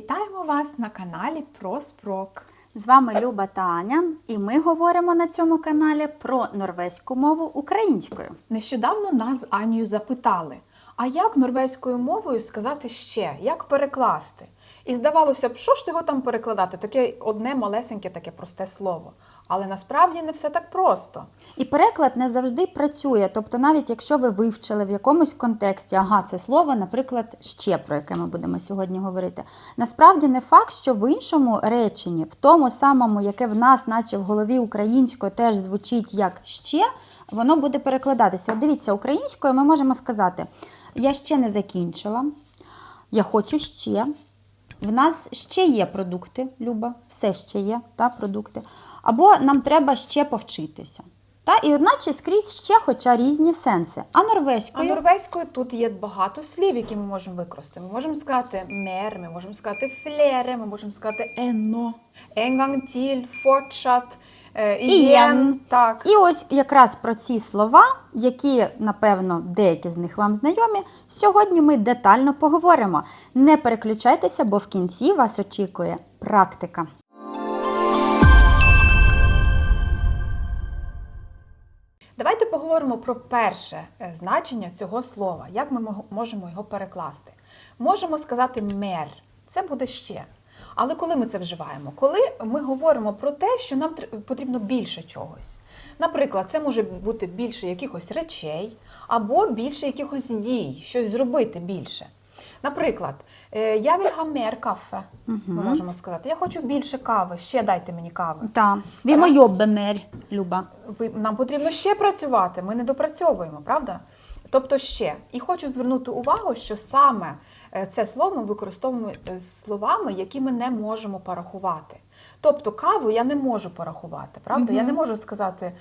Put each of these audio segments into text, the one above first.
Вітаємо вас на каналі про Спрок. З вами Люба та Аня, і ми говоримо на цьому каналі про норвезьку мову українською. Нещодавно нас з Анією запитали, а як норвезькою мовою сказати ще, як перекласти? І здавалося б, що ж його там перекладати? Таке одне малесеньке, таке просте слово. Але насправді не все так просто. І переклад не завжди працює. Тобто, навіть якщо ви вивчили в якомусь контексті, ага, це слово, наприклад, ще про яке ми будемо сьогодні говорити. Насправді не факт, що в іншому реченні, в тому самому, яке в нас, наче в голові українською, теж звучить як ще, воно буде перекладатися. От дивіться, українською ми можемо сказати: я ще не закінчила, я хочу ще. В нас ще є продукти, Люба, все ще є та, продукти. Або нам треба ще повчитися. Та? І одначе скрізь ще, хоча різні сенси. А А норвезькою норвезькою тут є багато слів, які ми можемо використати. Ми можемо сказати мер, ми можемо сказати флере, ми можемо сказати енно, енгангтіль, форчат, Ієн. ієн. Так. І ось якраз про ці слова, які, напевно, деякі з них вам знайомі, сьогодні ми детально поговоримо. Не переключайтеся, бо в кінці вас очікує практика. Давайте поговоримо про перше е, значення цього слова. Як ми можемо його перекласти? Можемо сказати мер, це буде ще. Але коли ми це вживаємо? Коли ми говоримо про те, що нам тр- потрібно більше чогось. Наприклад, це може бути більше якихось речей або більше якихось дій, щось зробити більше. Наприклад, е, я вільга мер кафе. Ми можемо сказати, я хочу більше кави, ще дайте мені кави. Та, ви моє бемер, Люба. Ви- нам потрібно ще працювати, ми не допрацьовуємо, правда? Тобто ще. І хочу звернути увагу, що саме е, це слово ми використовуємо з словами, які ми не можемо порахувати. Тобто каву я не можу порахувати, правда? Я не можу сказати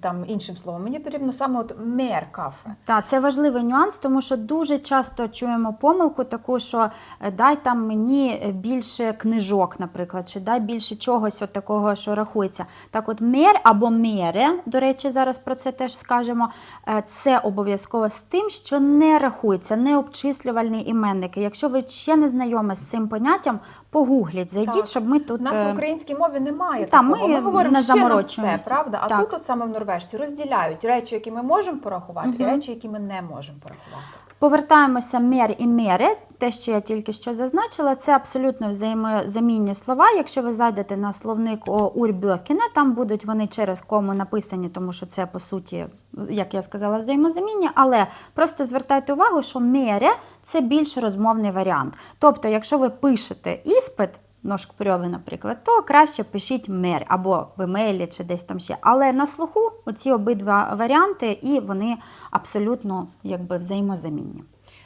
там іншим словом. Мені потрібно саме от мер кафе. Так, це важливий нюанс, тому що дуже часто чуємо помилку таку, що е, дай там мені більше книжок, наприклад, чи дай більше чогось от такого, що рахується. Так, от мер або мере, до речі, зараз про це теж скажемо. е, Це обов'язково з тим, що не рахується, не обчислювальні іменники. Якщо ви ще не знайомі з цим поняттям, погугліть, зайдіть, Так. щоб ми тут. У нас е, в українській мові немає Та, такого. ми Ми, говоримо не ще на все, правда? А Так. тут от саме Норвежці розділяють речі, які ми можемо порахувати, і речі, які ми не можемо порахувати. Повертаємося мер і мери. Те, що я тільки що зазначила, це абсолютно взаємозамінні слова. Якщо ви зайдете на словник Урбьокіне, там будуть вони через кому написані, тому що це по суті, як я сказала, взаємозамінні. Але просто звертайте увагу, що мере це більш розмовний варіант. Тобто, якщо ви пишете іспит. Ножкпрьови, наприклад, то краще пишіть мер або в емейлі чи десь там ще. Але на слуху оці обидва варіанти, і вони абсолютно якби взаємозамінні.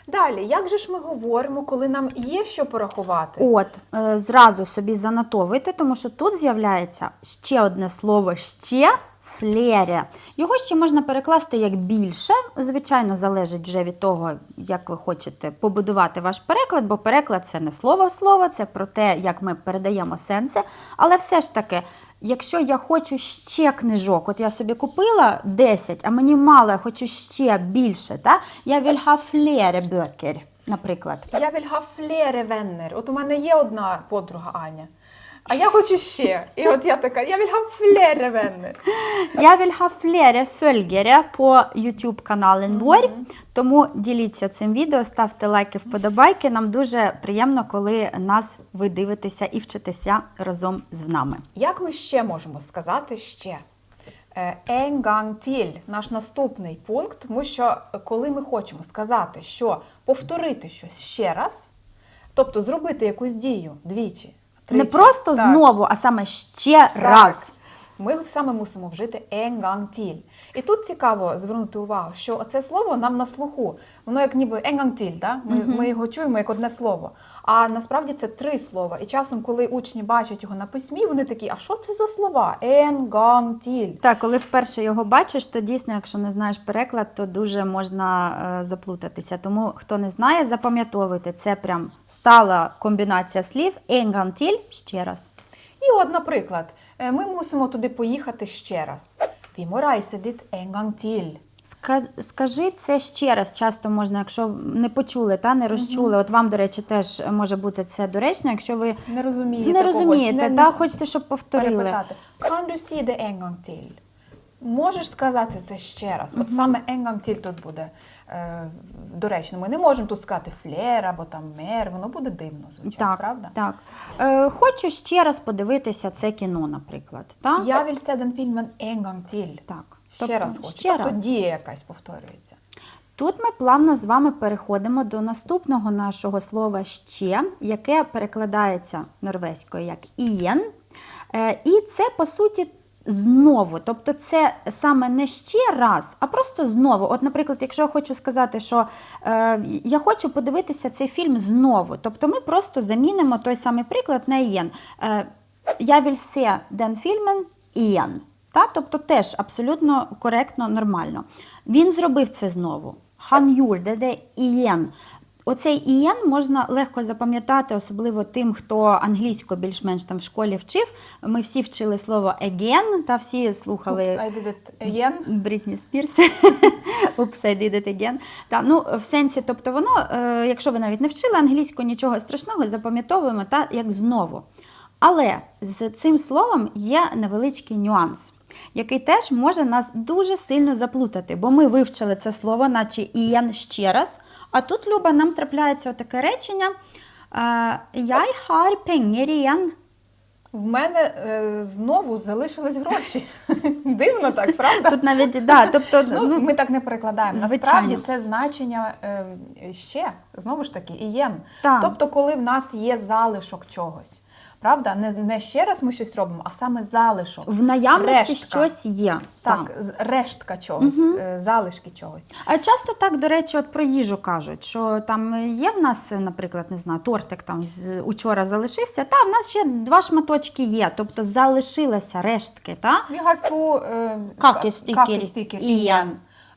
Далі, як же ж ми говоримо, коли нам є що порахувати? От, е, зразу собі занотовуйте, тому що тут з'являється ще одне слово ще. Флєря. Його ще можна перекласти як більше. Звичайно, залежить вже від того, як ви хочете побудувати ваш переклад, бо переклад це не слово в слово, це про те, як ми передаємо сенси. Але все ж таки, якщо я хочу ще книжок, от я собі купила 10, а мені мало, я хочу ще більше, та? я will have flere наприклад. Я have flere venner. От у мене є одна подруга Аня. А я хочу ще. І от я така, я will have flere venner. Я vil ha flere følgere по YouTube-канален vår, тому діліться цим відео, ставте лайки, вподобайки. Нам дуже приємно, коли нас ви дивитеся і вчитеся разом з нами. Як ми ще можемо сказати ще? Е, En gang наш наступний пункт, тому що коли ми хочемо сказати, що повторити щось ще раз, тобто зробити якусь дію двічі, Не просто так, знову, а саме ще раз. Ми саме мусимо вжити til. І тут цікаво звернути увагу, що це слово нам на слуху. Воно як ніби til, да? ми, ми його чуємо як одне слово. А насправді це три слова. І часом, коли учні бачать його на письмі, вони такі, а що це за слова? Gang. Так, коли вперше його бачиш, то дійсно, якщо не знаєш переклад, то дуже можна е, заплутатися. Тому хто не знає, запам'ятовуйте, це прям стала комбінація слів «енгантіль» ще раз. І от, наприклад, ми мусимо туди поїхати ще раз. Vi må reise dit en gang til. Скажи це ще раз. Часто можна, якщо не почули та не розчули. От вам, до речі, теж може бути це доречно, якщо ви Не розумієте не когось, розумієте, не- та не хочете, щоб повторили. перепитати. Kan du si det en gang till? Можеш сказати це ще раз. От саме gang тут буде е, доречно. Ми не можемо тут сказати флер або там мер, воно буде дивно звучати, Так, правда? так. Е, хочу ще раз подивитися це кіно, наприклад. Та? Я en gång till. Так. Ще Тобто, раз хочу. ще тобто раз. дія якась повторюється. Тут ми плавно з вами переходимо до наступного нашого слова ще, яке перекладається норвезькою як ієн. Е, І це по суті знову. Тобто, це саме не ще раз, а просто знову. От, наприклад, якщо я хочу сказати, що е, я хочу подивитися цей фільм знову, тобто ми просто замінимо той самий приклад на ієн. Е, Я den filmen igen. Та? Тобто теж абсолютно коректно, нормально. Він зробив це знову. Han gjorde det igen. Оцей ієн можна легко запам'ятати, особливо тим, хто англійську більш-менш там в школі вчив. Ми всі вчили слово again, та всі слухали. Oops, I did it again. Брітні Спірс. Oops, I did it again. Та, ну, в сенсі, тобто воно, е, якщо ви навіть не вчили англійську, нічого страшного, запам'ятовуємо та як знову. Але з цим словом є невеличкий нюанс, який теж може нас дуже сильно заплутати, бо ми вивчили це слово, наче ієн ще раз. А тут, Люба, нам трапляється таке речення: е, Jeg har penger igjen. В мене е, знову залишились гроші. Дивно так, правда? Тут навіть, да, тобто, Ну, ну, ми так не перекладаємо. звичайно. Насправді це значення е, ще, знову ж таки, ієн. Так. Тобто, коли в нас є залишок чогось. Правда? Не, не ще раз ми щось робимо, а саме залишок. в наявності Рештка. щось є. Так, з- рештка чогось, е, залишки чогось. А часто так, до речі, от про їжу кажуть, що там є в нас, наприклад, не знаю, тортик там з учора залишився, та в нас ще два шматочки є, тобто залишилися рештки, та? Kakestykker kakestykker igjen. igjen.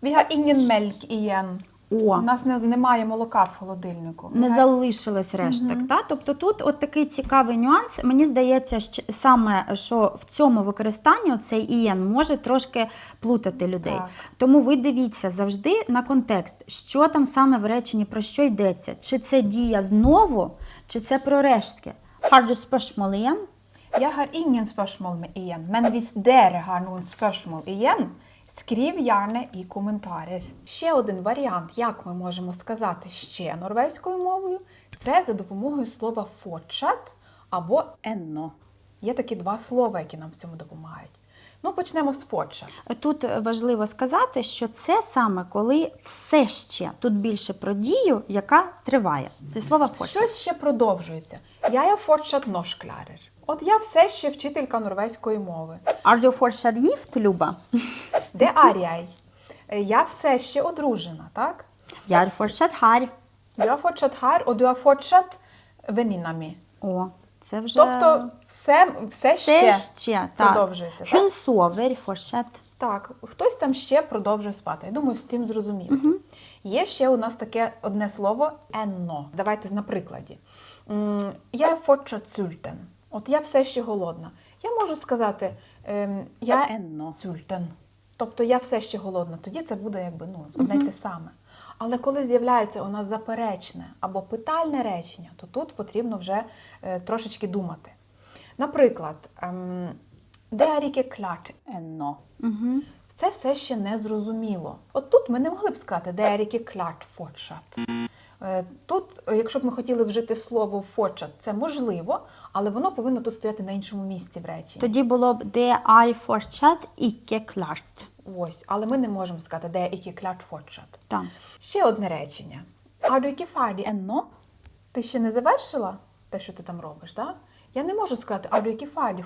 Vi har ingen melk igjen. О, У нас не, немає молока в холодильнику. не залишилось решток. Та? Тобто тут от такий цікавий нюанс. Мені здається, щ- саме що в цьому використанні цей ієн може трошки плутати людей. Так. Тому ви дивіться завжди на контекст, що там саме в реченні, про що йдеться. Чи це дія знову, чи це про рештки. Har du spørsmål igjen? Jeg har ingen spørsmål med igjen, men hvis dere har igjen, skriv gjerne i kommentarer. Ще один варіант, як ми можемо сказати ще норвезькою мовою, це за допомогою слова fortsatt або енно. Є такі два слова, які нам в цьому допомагають. Ну, почнемо з fortsatt. Тут важливо сказати, що це саме коли все ще тут більше про дію, яка триває. Зі слова fortsatt. Щось ще продовжується. Я є fortsatt norsklærer. От я все ще вчителька норвезької мови. Are you fortsatt gift, Люба? Де jeg? Е, Я все ще одружена, так? Jeg er fortsatt her. Du er fortsatt her, og du er fortsatt venninna mi. О, це вже Тобто все, все, ще, все ще так. продовжується. Так? Hun sover fortsatt. так, хтось там ще продовжує спати. Я думаю, з цим зрозуміло. Є ще у нас таке одне слово енно. Давайте на прикладі. М, Я fortsatt sulten. От я все ще голодна. Я можу сказати, ем, я енно sulten. Тобто я все ще голодна. Тоді це буде якби ну, одне й те саме. Але коли з'являється у нас заперечне або питальне речення, то тут потрібно вже е, трошечки думати. Наприклад, деаріке клят. Угу. Це все ще не зрозуміло. От тут ми не могли б сказати det клят. Е, Тут, е, якщо б ми хотіли вжити слово fortsatt, це можливо, але воно повинно тут стояти на іншому місці в реченні. Тоді було б det er fortsatt ikke klart. Ось, але ми не можемо сказати det er ikke klart. Так. Ще одне речення. Ikke ferdig? Ти ще не завершила те, що ти там робиш, так? Я не можу сказати ikke ferdig?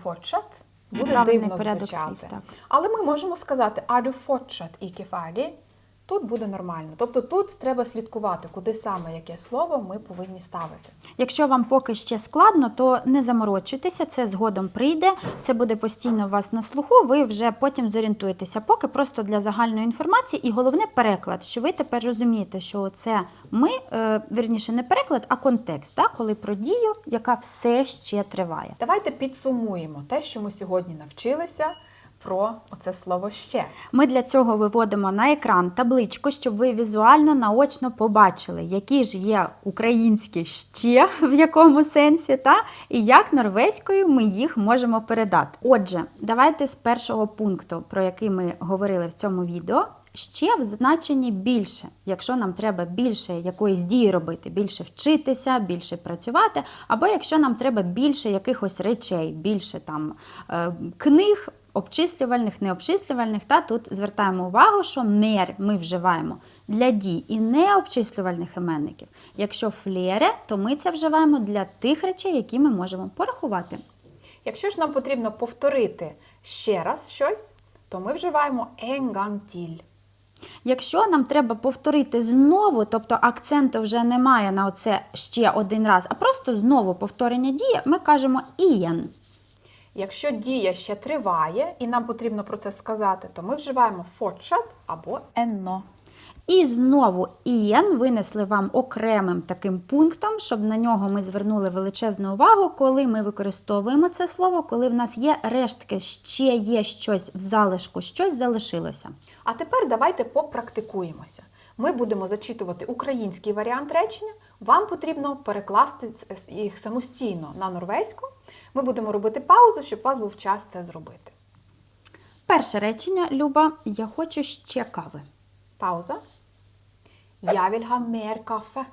Буде Правильний дивно звучати. слів, так. Але ми можемо сказати du fortsatt ikke ferdig? Тут буде нормально. Тобто тут треба слідкувати, куди саме яке слово ми повинні ставити. Якщо вам поки ще складно, то не заморочуйтеся, це згодом прийде, це буде постійно у вас на слуху, ви вже потім зорієнтуєтеся. Поки просто для загальної інформації і головне переклад, що ви тепер розумієте, що це ми, е, вірніше, не переклад, а контекст, так? коли про дію, яка все ще триває. Давайте підсумуємо те, що ми сьогодні навчилися про оце слово ще. Ми для цього виводимо на екран табличку, щоб ви візуально наочно побачили, які ж є українські ще в якому сенсі, та і як норвезькою ми їх можемо передати. Отже, давайте з першого пункту, про який ми говорили в цьому відео. Ще в значенні більше, якщо нам треба більше якоїсь дії робити, більше вчитися, більше працювати, або якщо нам треба більше якихось речей, більше там е, книг, обчислювальних, необчислювальних, та тут звертаємо увагу, що мер ми вживаємо для дій і необчислювальних іменників. Якщо флєре, то ми це вживаємо для тих речей, які ми можемо порахувати. Якщо ж нам потрібно повторити ще раз щось, то ми вживаємо til. Якщо нам треба повторити знову, тобто акценту вже немає на оце ще один раз, а просто знову повторення дії, ми кажемо ієн. Якщо дія ще триває і нам потрібно про це сказати, то ми вживаємо fortsatt або енно. І знову ієн винесли вам окремим таким пунктом, щоб на нього ми звернули величезну увагу, коли ми використовуємо це слово, коли в нас є рештки, ще є щось в залишку, щось залишилося. А тепер давайте попрактикуємося. Ми будемо зачитувати український варіант речення. Вам потрібно перекласти їх самостійно на норвезьку. Ми будемо робити паузу, щоб у вас був час це зробити. Перше речення, Люба, я хочу ще кави. Пауза. Я ha mer kaffe.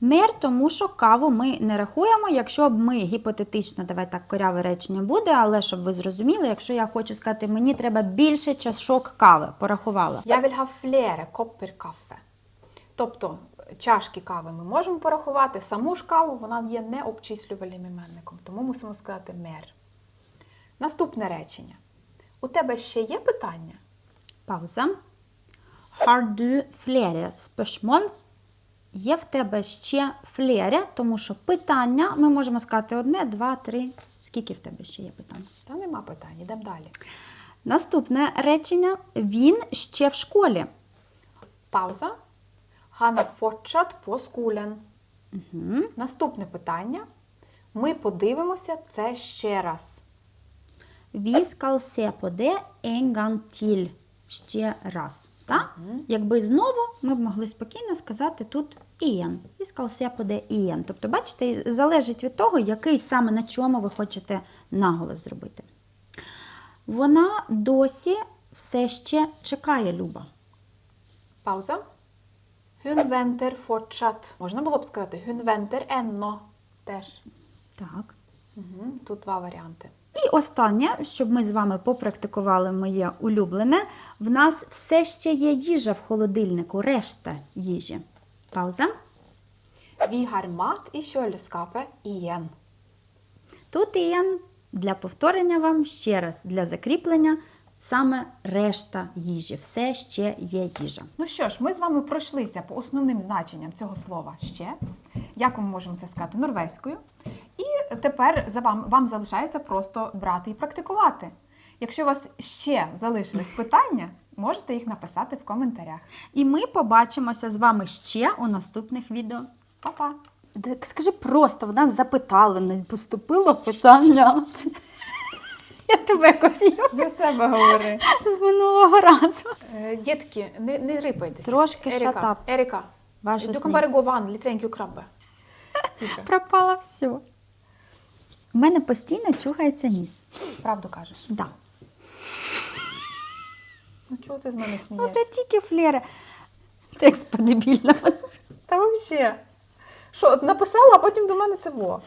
Мер, тому що каву ми не рахуємо. Якщо б ми гіпотетично, давай так коряве речення буде, але щоб ви зрозуміли, якщо я хочу сказати, мені треба більше чашок кави, порахувала. Я ha flere kopper kaffe. Тобто чашки кави ми можемо порахувати, саму ж каву вона є необчислювальним іменником, тому мусимо сказати мер. Наступне речення. У тебе ще є питання? Пауза. Har du flere spørsmål? Є в тебе ще флере, тому що питання ми можемо сказати одне, два, три. Скільки в тебе ще є питань? Та нема питань, йдемо далі. Наступне речення: він ще в школі. Пауза. Han har fortsatt på. Угу. Наступне питання. Ми подивимося це ще раз. En gang til. Ще раз. Так? Якби знову ми б могли спокійно сказати тут ієн. Se på ієн. Тобто, бачите, залежить від того, який саме на чому ви хочете наголос зробити. Вона досі все ще чекає Люба. Пауза. Hun venter fortsatt. Можна було б сказати hun venter ennå. Теж. Так. Угу. Тут два варіанти. І останнє, щоб ми з вами попрактикували моє улюблене, в нас все ще є їжа в холодильнику, решта їжі. Пауза. Vi har mat i kjøleskapet igjen. Тут є для повторення вам ще раз для закріплення саме решта їжі. Все ще є їжа. Ну що ж, ми з вами пройшлися по основним значенням цього слова ще. Як ми можемо це сказати норвезькою. І тепер за вам, вам залишається просто брати і практикувати. Якщо у вас ще залишились питання, можете їх написати в коментарях. І ми побачимося з вами ще у наступних відео. Па-па! Скажи просто, в нас запитали, не поступило питання. Я тебе копію За себе говори. з минулого разу. Е, Дітки, не, не рипайтеся. Трошки Еріка. Еріка, litt rent krabbe. Тільки, Пропало все. У мене постійно чухається ніс. правду кажеш. Да. Ну чого ти з мене Ну, це тільки флери. Текст по-дебільному. Та взагалі. Що, написала, а потім до мене це во.